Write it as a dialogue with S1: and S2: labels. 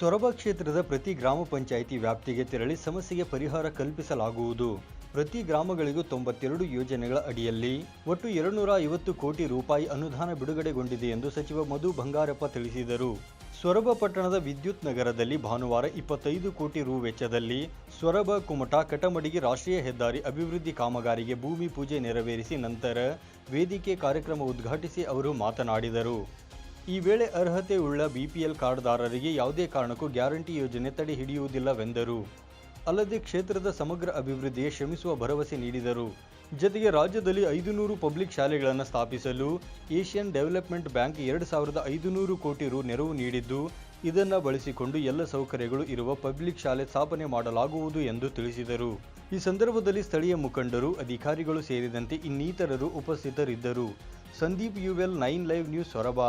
S1: ಸೊರಬ ಕ್ಷೇತ್ರದ ಪ್ರತಿ ಗ್ರಾಮ ಪಂಚಾಯಿತಿ ವ್ಯಾಪ್ತಿಗೆ ತೆರಳಿ ಸಮಸ್ಯೆಗೆ ಪರಿಹಾರ ಕಲ್ಪಿಸಲಾಗುವುದು. ಪ್ರತಿ ಗ್ರಾಮಗಳಿಗೂ ತೊಂಬತ್ತೆರಡು ಯೋಜನೆಗಳ ಅಡಿಯಲ್ಲಿ ಒಟ್ಟು ಎರಡುನೂರ ಐವತ್ತು ಕೋಟಿ ರೂಪಾಯಿ ಅನುದಾನ ಬಿಡುಗಡೆಗೊಂಡಿದೆ ಎಂದು ಸಚಿವ ಮಧು ಬಂಗಾರಪ್ಪ ತಿಳಿಸಿದರು. ಸೊರಬ ಪಟ್ಟಣದ ವಿದ್ಯುತ್ ನಗರದಲ್ಲಿ ಭಾನುವಾರ ಇಪ್ಪತ್ತೈದು ಕೋಟಿ ರು ವೆಚ್ಚದಲ್ಲಿ ಸೊರಬ ಕುಮಟಾ ಕಟಮಡಿಗೆ ರಾಷ್ಟ್ರೀಯ ಹೆದ್ದಾರಿ ಅಭಿವೃದ್ಧಿ ಕಾಮಗಾರಿಗೆ ಭೂಮಿ ಪೂಜೆ ನೆರವೇರಿಸಿ ನಂತರ ವೇದಿಕೆ ಕಾರ್ಯಕ್ರಮ ಉದ್ಘಾಟಿಸಿ ಅವರು ಮಾತನಾಡಿದರು. ಈ ವೇಳೆ ಅರ್ಹತೆ ಉಳ್ಳ ಬಿಪಿಎಲ್ ಕಾರ್ಡ್ದಾರರಿಗೆ ಯಾವುದೇ ಕಾರಣಕ್ಕೂ ಗ್ಯಾರಂಟಿ ಯೋಜನೆ ತಡೆ ಹಿಡಿಯುವುದಿಲ್ಲವೆಂದರು. ಅಲ್ಲದೆ ಕ್ಷೇತ್ರದ ಸಮಗ್ರ ಅಭಿವೃದ್ಧಿಗೆ ಶ್ರಮಿಸುವ ಭರವಸೆ ನೀಡಿದರು. ಜತೆಗೆ ರಾಜ್ಯದಲ್ಲಿ ಐದು ನೂರು ಪಬ್ಲಿಕ್ ಶಾಲೆಗಳನ್ನು ಸ್ಥಾಪಿಸಲು ಏಷ್ಯನ್ ಡೆವಲಪ್ಮೆಂಟ್ ಬ್ಯಾಂಕ್ ಎರಡು ಸಾವಿರದ ಐದುನೂರು ಕೋಟಿ ರು ನೆರವು ನೀಡಿದ್ದು, ಇದನ್ನು ಬಳಸಿಕೊಂಡು ಎಲ್ಲ ಸೌಕರ್ಯಗಳು ಇರುವ ಪಬ್ಲಿಕ್ ಶಾಲೆ ಸ್ಥಾಪನೆ ಮಾಡಲಾಗುವುದು ಎಂದು ತಿಳಿಸಿದರು. ಈ ಸಂದರ್ಭದಲ್ಲಿ ಸ್ಥಳೀಯ ಮುಖಂಡರು, ಅಧಿಕಾರಿಗಳು ಸೇರಿದಂತೆ ಇನ್ನಿತರರು ಉಪಸ್ಥಿತರಿದ್ದರು. ಸಂದೀಪ್ ಯುವೆಲ್ ನೈನ್ ಲೈವ್ ನ್ಯೂಸ್ ಸೊರಬ.